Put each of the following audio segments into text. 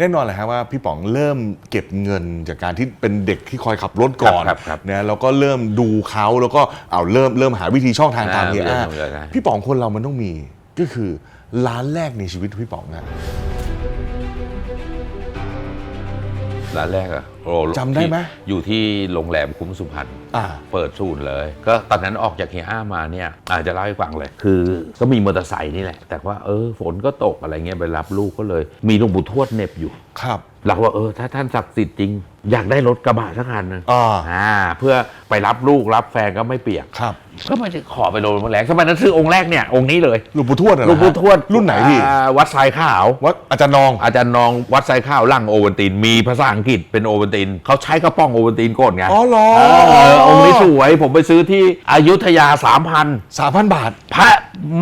แน่นอนแหละฮะว่าพี่ป๋องเริ่มเก็บเงินจากการที่เป็นเด็กที่คอยขับรถก่อนครับครับนะแล้วก็เริ่มดูเขาแล้วก็เอาเริ่มเริ่มหาวิธีช่องทางตามเฮียอ่าอาเริ่มเลยนะ พี่ป๋องคนเรามันต้องมีก็คือร้านแรกในชีวิตพี่ป๋องนะ ร้านแรกอะโอ้จำได้ไหมอยู่ที่โรงแรมคุ้มสุพรรณ อ่า เปิดศูนย์เลย ก็ตอนนั้นออกจากเฮียอ้ามาเนี่ยอาจจะเล่าให้ฟังเลย คือก็มีมอเตอร์ไซค์นี่แหละ แต่ว่าเออฝนก็ตกอะไรเงี้ยไปรับลูกก็เลย มีหลวงปู่ทวดเหน็บอยู่ ครับเราก็ว่าเออถ้าท่านศักดิ์สิทธิ์จริง อยากได้รถกระบะสักคันหนึงอ่าอ่า เพื่อไปรับลูกรับแฟนก็ไม่เปียก ครับก็ไปขอไปโดนมาแรงสมัยนั้นซื้อองค์แรกเนี่ยองค์นี้เลยหลวงปู่ทวดเหรอหลวงปู่ทวดรุ่นไหนพี่อ่าวัดทรายขาว วัดอาจารย์นอง อาจารย์นองวัดไซข้าวลั่งโอวันติน มีภาษาอังกฤษเป็นโอวันตินเขาใช้กระป้องโอวันตินกดไงอ๋อเหรอ เออองค์นี้สวยผมไปซื้อที่อยุธยาสามพันสามพันบาทพระ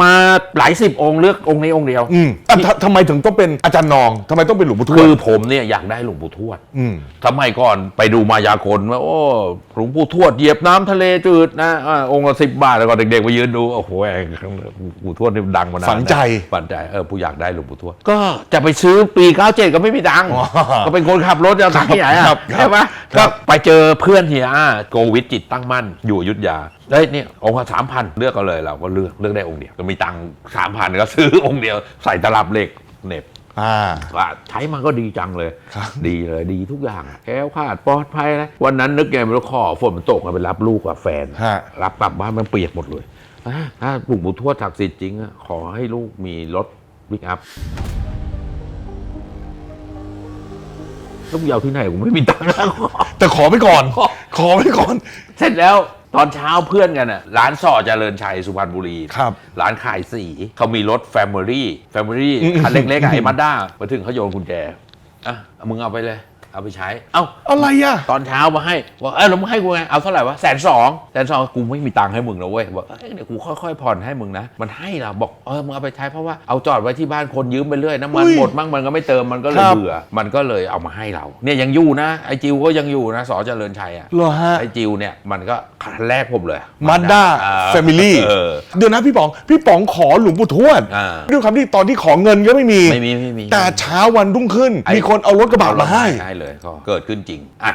มาหลายสิบองค์เลือกองค์นี้องค์เดียว อืมอะทำทำไมถึงต้องเป็นอาจารย์นองทำไมต้องเป็นหลวงปู่ทวคืดอผมเนี่ยอยากได้หลวงปู่ทวด อืม สมัยก่อนไปดูมายากลว่าโอ้หลวงปู่ทวดเหยียบน้ำทะเลจืดนะอ่าองค์ละสิบบาทแล้วก็เด็กๆไปยืนดู โอ้โหไอ้หลวงปู่ทวดนี่ดังมานานฝังใจฝังใจเออผู้อยากได้หลวงปู่ทวด ก็จะไปซื้อปี 97 ก็ไม่มีตังค์อ๋อก็เป็นคนขับรถจะตังค์ที่ไหนอะครับครับใช่ไหมครัก็บ ไปเจอเพื่อนเฮียอาโกวิทจิตตั้งมั่นอยู่อยุทธยาเฮ้ยเนี่ยองค์ละสามพันเลือกเอาเลยเราก็เลือกเลือกได้องค์เดียวก็มีตังค์สามพันก็ซื้อองค์เดียว ใส่ตลับเหล็กเหน็บอ่า ว่าใช้มันก็ดีจังเลย ครับ ดีเลยดีทุกอย่างอะแคล้วคลาดปลอดภัยนะวันนั้นนึกไงไม่รู้ขอฝนมันตกมาไปรับลูกกับแฟน ฮะ รับกลับบ้านมันเปียกหมดเลยอะถ้าปลูกบุทวดศักดิ์สิทธิ์จริงอะขอให้ลูกมีรถวิกอัพต้องยาวที่ไหนผมไม่มีตังค์นะแต่ขอไปก่อน ขอไปก่อน เสร็จแล้ว ตอนเช้าเพื่อนกันอะร้านส่อเจริญชัยสุพรรณบุรีครับร้านขายสีเขามีรถแฟมิลี่แฟมิลี่อืมคันเล็กๆอะไอ้มาด้ามาถึงเขาโยนกุญแจอะเอามึงเอาไปเลย เอาไปใช้ เอ้า อะไรอะ ตอนเช้ามาให้บอกเออแล้วมึงให้กูไง เอาเท่าไหร่วะแสนสองแสนสองกูไม่มีตังค์ให้มึงนะเว้ย บอกเอ้ยเดี๋ยวกูค่อยๆผ่อนให้มึงนะ มันให้เราบอก เออ มึงเอาไปใช้เพราะว่าเอาจอดไว้ที่บ้านคนยืมไปเรื่อยน้ำมันอุ้ยหมดมั่งมันก็ไม่เติมมันก็เลยครับ เบื่อ มันก็เลยเอามาให้เรา เนี่ยยังอยู่นะ ไอจิวก็ยังอยู่นะ สอเจริญชัยอะ เหรอฮะ ไอจิวเนี่ยมันก็คันแรกผมเลยมาด้าอ่แฟมิลี่เออ เดี๋ยวนะพี่ป๋อง พี่ป๋องขอหลวงปู่ทวดอ่า ด้วยคำที่ตอนที่ขอเงินก็ไม่มี ไม่มีไม่มี แต่เช้าวันรุ่งขึ้น ไอ้ มีคนเอารถกระบะมาให้ให้เลยก็เกิดขึ้นจริงอะ